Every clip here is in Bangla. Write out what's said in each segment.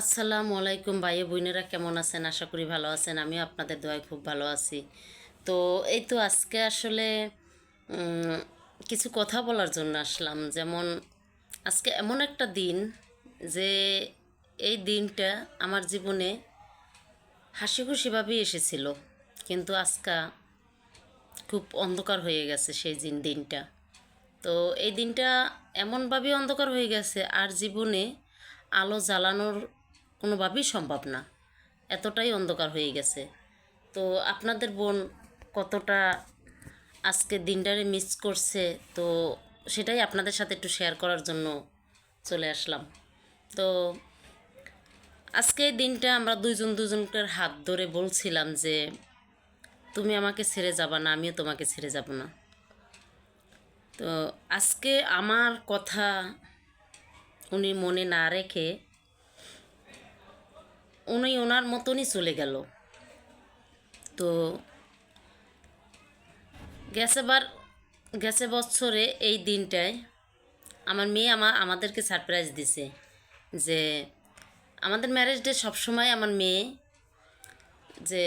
আসসালামু আলাইকুম ভাই বোনেরা, কেমন আছেন? আশা করি ভালো আছেন। আমিও আপনাদের দোয়ায় খুব ভালো আছি। তো এই তো আজকে আসলে কিছু কথা বলার জন্য আসলাম। যেমন আজকে এমন একটা দিন যে এই দিনটা আমার জীবনে হাসি খুশিভাবেই এসেছিল। কিন্তু আজকা খুব অন্ধকার হয়ে গেছে সেই দিন, দিনটা। তো এই দিনটা এমনভাবেই অন্ধকার হয়ে গেছে, আর জীবনে আলো জ্বালানোর কোনোভাবেই সম্ভব না। এতটাই অন্ধকার হয়ে গেছে। তো আপনাদের বোন কতটা আজকে দিনটারে মিস করছে, তো সেটাই আপনাদের সাথে একটু শেয়ার করার জন্য চলে আসলাম। তো আজকে দিনটা আমরা দুইজন দুজনকার হাত ধরে বলছিলাম যে, তুমি আমাকে ছেড়ে যাবা না, আমিও তোমাকে ছেড়ে যাব না। তো আজকে আমার কথা উনি মনে না রেখে উনি ওনার মতনই চলে গেল। তো গেছেবার গেছে বছরে এই দিনটায় আমার মেয়ে আমার আমাদেরকে সারপ্রাইজ দিছে যে আমাদের ম্যারেজ ডে সবসময় আমার মেয়ে যে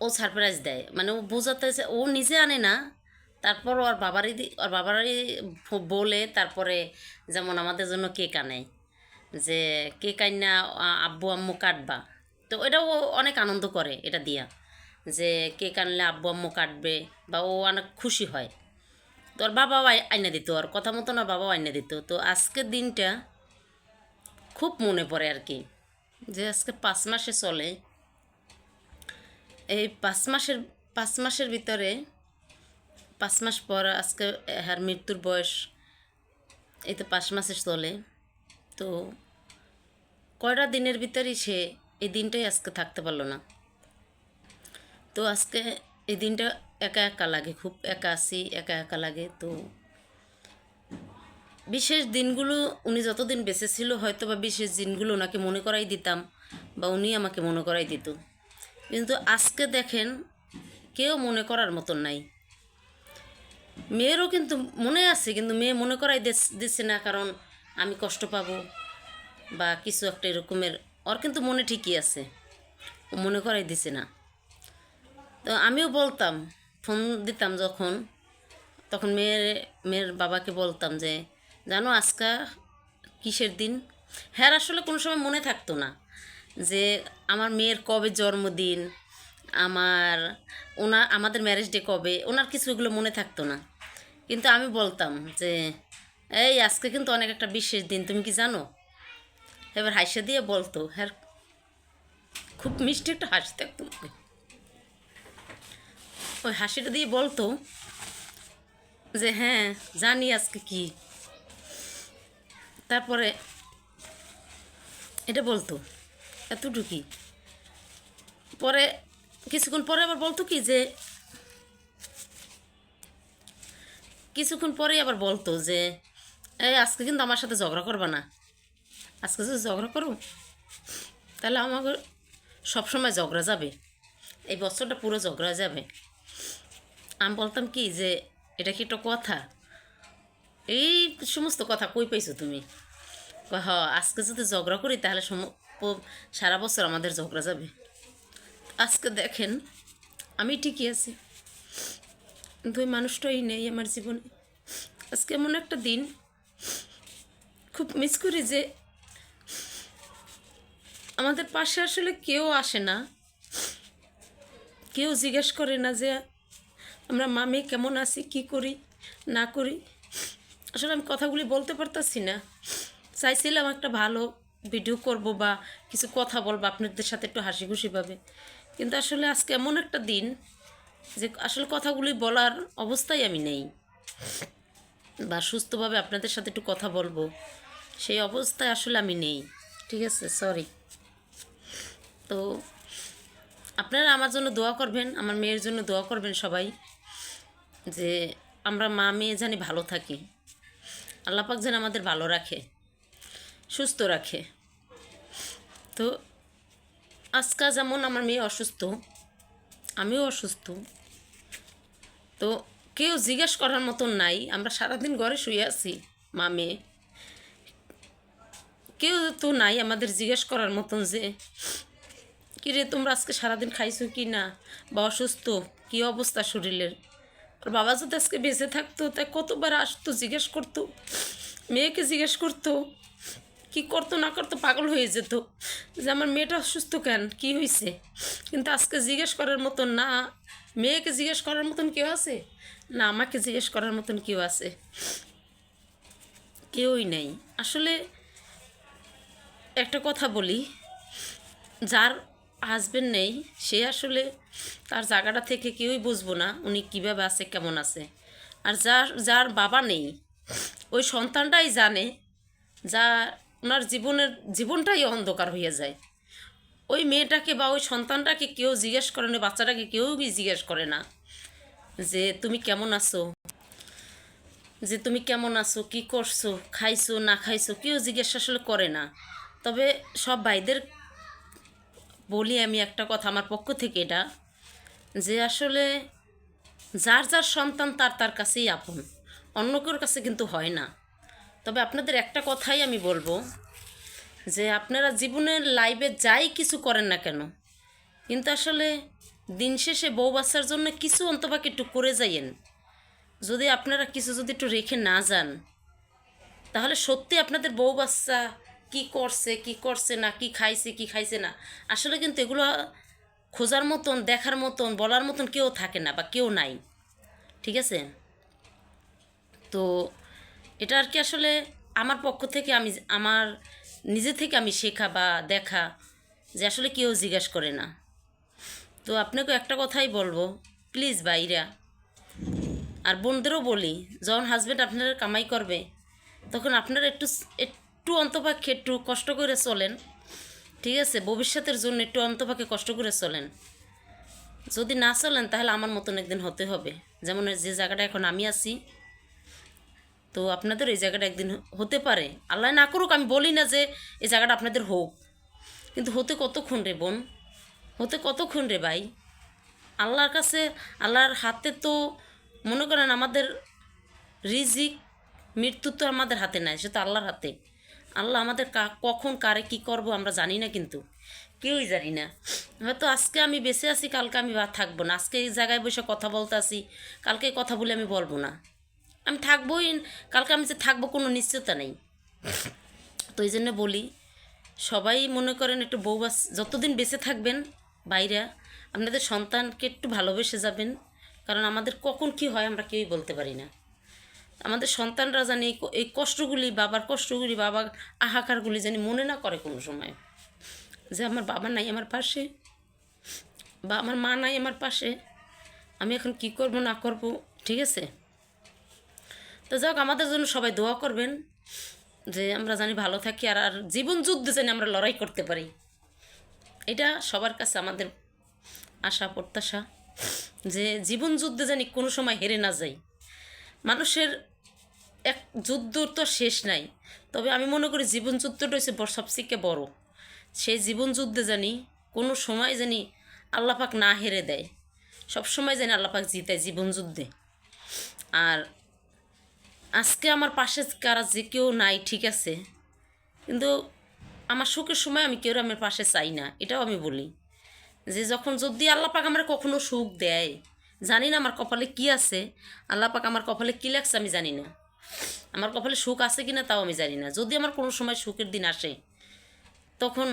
ও সারপ্রাইজ দেয়। মানে ও বোঝাতে ও নিজে আনে না তারপর ওর বাবারই ওর বাবারই বলে তারপরে যেমন আমাদের জন্য কেক আনে। যে কে আ- আব্বু, আম্মু কাটবা। তো এটাও অনেক আনন্দ করে এটা দিয়া, যে কে আনলে আব্বু, আম্মু কাটবে বা ও অনেক খুশি হয়। তো ওর বাবাও আইনা দিত আর কথা মতন ওর বাবাও আইনা দিত। তো আজকের দিনটা খুব মনে পড়ে আর কি, যে আজকে পাঁচ মাসে চলে। এই পাঁচ মাসের পাঁচ মাসের ভিতরে, পাঁচ মাস পর আজকে হ্যার মৃত্যুর বয়স, এই তো পাঁচ মাসে চলে। তো কয়টা দিনের ভিতরেই সে এই দিনটাই আজকে থাকতে পারল না। তো আজকে এই দিনটা একা একা লাগে, খুব একা আছি, একা একা লাগে। তো বিশেষ দিনগুলো উনি যতদিন বেঁচে ছিল হয়তো বা বিশেষ দিনগুলো ওনাকে মনে করাই দিতাম বা উনি আমাকে মনে করাই দিত। কিন্তু আজকে দেখেন, কেউ মনে করার মতন নাই। মেয়েরও কিন্তু মনে আছে, কিন্তু মেয়ে মনে করাই দিচ্ছে না, কারণ আমি কষ্ট পাবো। বা কিছু একটা এরকমের, ওর কিন্তু মনে ঠিকই আছে। ও মনে করাই দিছে না। তো আমিও বলতাম, ফোন দিতাম যখন, তখন মেয়ের মেয়ের বাবাকে বলতাম যে, জানো আজকা কিসের দিন? হ্যাঁ আসলে কোনো সময় মনে থাকতো না যে, আমার মেয়ের কবে জন্মদিন, আমার, ওনা, আমাদের ম্যারেজ ডে কবে, ওনার কিছু এগুলো মনে থাকতো না। কিন্তু আমি বলতাম যে, এই আজকে কিন্তু অনেক একটা বিশেষ দিন, তুমি কি জানো? এবার হাসি দিয়ে বলতো হ্যাঁ খুব মিষ্টি একটা হাসি থাকতো। ওই হাসিটা দিয়ে বলতো যে হ্যাঁ জানি আজকে কি। তারপরে এটা বলতো এতটুকি পরে, কিছুক্ষণ পরে আবার বলতো কি যে, কিছুক্ষণ পরে আবার বলতো যে, এই আজকে কিন্তু আমার সাথে ঝগড়া করবা না। আজকে যদি ঝগড়া করো তাহলে আমাকে সবসময় ঝগড়া যাবে। এই বছরটা পুরো ঝগড়া যাবে। আমি বলতাম কি যে, এটা কি একটা কথা? এই সমস্ত কথা কই পাইছো তুমি? হ আজকে যদি ঝগড়া করি, তাহলে সারা বছর আমাদের ঝগড়া যাবে। আজকে দেখেন, আমি ঠিকই আছি। ওই মানুষটাই নেই আমার জীবনে। আজকে এমন একটা দিন, খুব মিস করি যে আমাদের পাশে আসলে কেউ আসে না। কেউ জিজ্ঞেস করে না যে, আমরা মামি কেমন আছি, কি করি, না করি? আসলে আমি কথাগুলি বলতে পারতাছি না। চাইছিলাম একটা ভালো ভিডিও করব বা কিছু কথা বলব আপনাদের সাথে একটু হাসি খুশি পাবে কিন্তু আসলে আজকে এমন একটা দিন যে আসলে কথাগুলি বলার অবস্থায় আমি নেই। বা সুস্থভাবে আপনাদের সাথে একটু কথা বলব, সেই অবস্থায় আসলে আমি নেই। ঠিক আছে? সরি তো আপনারা আমার জন্য দোয়া করবেন, আমার মেয়ের জন্য দোয়া করবেন সবাই যে আমরা মা মেয়ে জানি ভালো থাকি। আল্লাপাক যেন আমাদের ভালো রাখে, সুস্থ রাখে। তো আজকা যেমন আমার মেয়ে অসুস্থ, আমিও অসুস্থ। তো কেউ জিজ্ঞেস করার মতন নাই, আমরা সারাদিন ঘরে শুয়ে আছি মা মেয়ে। কেউ তো নাই আমাদের জিজ্ঞেস করার মতন যে কি রে তোমরা আজকে সারাদিন খাইছো কি না? বা অসুস্থ? কি অবস্থা শরীরের? আর বাবা যদি আজকে বেঁচে থাকতো, তাই কতবার আসতো, জিজ্ঞেস করতো। মেয়েকে জিজ্ঞেস করতো, কি করতো না করতো, পাগল হয়ে যেত। যে আমার মেয়েটা অসুস্থ কেন? কি হয়েছে কিন্তু আজকে জিজ্ঞেস করার মতন না। মেয়েকে জিজ্ঞেস করার মতন কেউ আছে? না, আমাকে জিজ্ঞেস করার মতন কেউ আছে। কেউই নেই। আসলে একটা কথা বলি, যার হাজবেন্ড নেই, সে আসলে তার জায়গাটা থেকে কেউই বুঝব না উনি কীভাবে আছে, কেমন আছে। আর যার যার বাবা নেই, ওই সন্তানটাই জানে যা ওনার জীবনের, জীবনটাই অন্ধকার হয়ে যায়। ওই মেয়েটাকে বা ওই সন্তানটাকে কেউ জিজ্ঞেস করে না, বাচ্চাটাকে কেউই জিজ্ঞেস করে না, যে তুমি কেমন আছো? যে তুমি কেমন আছো, কি করছ, খাইছো, না খাইছো, কেউ জিজ্ঞেস আসলে করে না। তবে সব ভাইদের বলি আমি একটা কথা আমার পক্ষ থেকে এটা, যে আসলে যার যার সন্তান তার তার কাছেই আপন, অন্য কেউর কাছে কিন্তু হয় না। তবে আপনাদের একটা কথাই আমি বলব, যে আপনারা জীবনের লাইফে যাই কিছু করেন না কেন, কিন্তু আসলে দিন শেষে বউ বাচ্চার জন্য কিছু অন্তপাকে একটু করে যাইয়েন। যদি আপনারা কিছু যদি একটু রেখে না যান, তাহলে সত্যি আপনাদের বউ বাচ্চা কী করছে, কি করছে না, কি খাইছে কি খাইছে না। আসলে কিন্তু এগুলো খোঁজার মতন, দেখার মতন, বলার মতন কেউ থাকে না বা কেউ নাই। ঠিক আছে? তো এটা আর কি আসলে আমার পক্ষ থেকে আমি, আমার নিজে থেকে আমি শেখা বা দেখা যে আসলে কেউ জিজ্ঞাসা করে না। তো আপনাকে একটা কথাই বলব, প্লিজ বাইরা আর বোনদেরও বলি, যখন হাজব্যান্ড আপনারা কামাই করবে, তখন আপনারা একটু একটু অন্তপাক্ষে একটু কষ্ট করে চলেন, ঠিক আছে? ভবিষ্যতের জন্য একটু অন্তপাক্ষে কষ্ট করে চলেন। যদি না চলেন, তাহলে আমার মতন একদিন হতে হবে। যেমন যে জায়গাটা এখন আমি আছি, তো আপনাদের এই জায়গাটা একদিন হতে পারে। আল্লাহ না করুক, আমি বলি না যে এই জায়গাটা আপনাদের হোক। কিন্তু হতে কতক্ষণ রে বোন? হতে কতক্ষণ রে ভাই? আল্লাহর কাছে, আল্লাহর হাতে তো মনে করেন আমাদের রিজিক, মৃত্যু তো আমাদের হাতে নাই, সে তো আল্লাহর হাতে। আল্লাহ আমাদের কখন কারে কি করব আমরা জানি না কিন্তু। কেউই জানি না। হয়তো আজকে আমি বেঁচে আছি, কালকে আমি বা থাকব না। আজকে এই জায়গায় বসে কথা বলতে আসি কালকে কথা বলে আমি বলব না। আমি থাকবোই, কালকে আমি যে থাকব কোনো নিশ্চয়তা নেই। তো এই জন্য বলি, সবাই মনে করেন একটু বউ যতদিন বেঁচে থাকবেন বাইরে, আপনাদের সন্তানকে একটু ভালোবেসে যাবেন। কারণ আমাদের কখন কি হয় আমরা কেউই বলতে পারি না। আমাদের সন্তানরা জানি এই কষ্টগুলি, বাবার কষ্টগুলি, বাবার আহাকারগুলি জানি মনে না করে কোনো সময়। যে আমার বাবা নাই আমার পাশে, বা আমার মা নাই আমার পাশে, আমি এখন কি করব, না করব, ঠিক আছে? তো যাক, আমাদের জন্য সবাই দোয়া করবেন যে আমরা জানি ভালো থাকি আর আর জীবন যুদ্ধে জানি আমরা লড়াই করতে পারি। এটা সবার কাছে আমাদের আশা, প্রত্যাশা যে জীবন যুদ্ধে জানি কোনো সময় হেরে না যাই। মানুষের এক যুদ্ধ তো শেষ নাই। তবে আমি মনে করি জীবন যুদ্ধটা হচ্ছে সবথেকে বড়। সেই জীবন যুদ্ধে জানি কোনো সময় জানি আল্লাপাক না হেরে দেয়। সব সময় জানি আল্লাপাক জিতায় জীবন যুদ্ধে। আর আজকে আমার পাশে কারা যে কেউ নাই, ঠিক আছে? কিন্তু আমার সুখের সময় আমি কেউ আমার পাশে চাই না, এটাও আমি বলি। যে যখন যদি আল্লাপাক আমার কখনো সুখ দেয়, জানি না আমার কপালে কি আছে আল্লাপাক আমার কপালে কী লাগছে আমি জানি না। আমার কপালে সুখ আছে কি না তাও আমি জানি না। যদি আমার কোনো সময় সুখের দিন আসে, তখন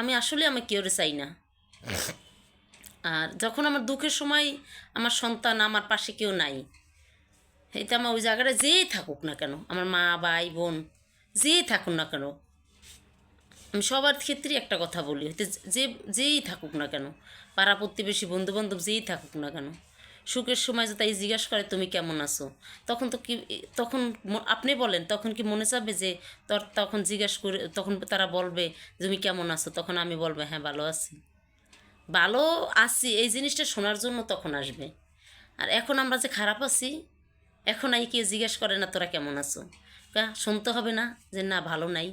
আমি আসলে আমি কেউ চাই না? আর যখন আমার দুঃখের সময় আমার সন্তান আমার পাশে কেউ নাই এটা আমার ওই জায়গাটা যেই থাকুক না কেন, আমার মা, ভাই, বোন, যেই থাকুক না কেন, আমি সবার ক্ষেত্রেই একটা কথা বলি হয়তো যে, যেই থাকুক না কেন, পাড়া প্রতিবেশী বন্ধু বান্ধব যেই থাকুক না কেন সুখের সময় যে তাই জিজ্ঞাসা করে, তুমি কেমন আছো? তখন তো কি, তখন আপনি বলেন, তখন কি মনে চাবে যে তোর, তখন জিজ্ঞাসা করে, তখন তারা বলবে, তুমি কেমন আছো? তখন আমি বলব হ্যাঁ ভালো আছি। ভালো আছি, এই জিনিসটা শোনার জন্য তখন আসবে। আর এখন আমরা যে খারাপ আছি, এখন আই কে জিজ্ঞেস করে না, তোরা কেমন আছো? কা, শুনতে হবে না যে না, ভালো নাই।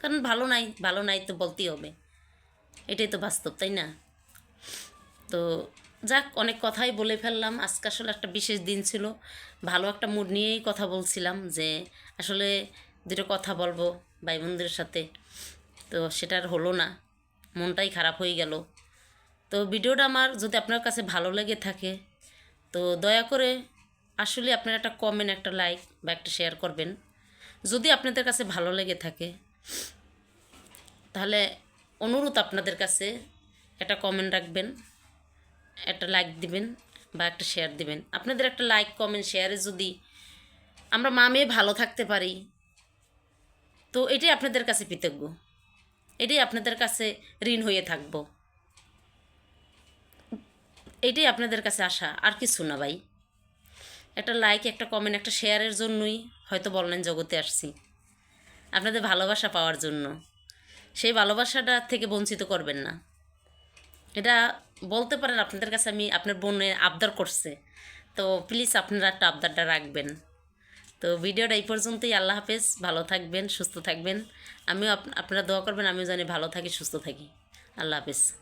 কারণ ভালো নাই ভালো নাই তো বলতেই হবে। এটাই তো বাস্তব, তাই না? তো যাক, অনেক কথাই বলে ফেললাম। আজকে আসলে একটা বিশেষ দিন ছিল। ভালো একটা মুড নিয়েই কথা বলছিলাম যে আসলে দুটো কথা বলব ভাই বোনদের সাথে। তো সেটা আর হলো না। মনটাই খারাপ হয়ে গেল। তো ভিডিওটা আমার যদি আপনার কাছে ভালো লেগে থাকে, তো দয়া করে আসলে আপনারা একটা কমেন্ট একটা লাইক বা একটা শেয়ার করবেন। যদি আপনাদের কাছে ভালো লেগে থাকে, তাহলে অনুরোধ আপনাদের কাছে একটা কমেন্ট রাখবেন। একটা লাইক দিবেন বা একটা শেয়ার দিবেন। আপনাদের একটা লাইক কমেন্ট শেয়ারে যদি আমরা মা মেয়ে ভালো থাকতে পারি, তো এটাই আপনাদের কাছে কৃতজ্ঞ। এটাই আপনাদের কাছে ঋণ হয়ে থাকব। এটাই আপনাদের কাছে আশা, আর কিছু না ভাই। একটা লাইক একটা কমেন্ট একটা শেয়ারের জন্যই হয়তো বললেন জগতে আসছি। আপনাদের ভালোবাসা পাওয়ার জন্য। সেই ভালোবাসাটা থেকে বঞ্চিত করবেন না। এটা বলতে পারেন আপনাদের কাছে আমি আপনার বোনের আবদার করছে। তো প্লিজ আপনারা একটা আবদারটা রাখবেন। তো ভিডিওটা এই পর্যন্তই। আল্লাহ হাফেজ। ভালো থাকবেন, সুস্থ থাকবেন। আমিও আপ- আপনারা দোয়া করবেন, আমিও জানি ভালো থাকি, সুস্থ থাকি। আল্লাহ হাফেজ।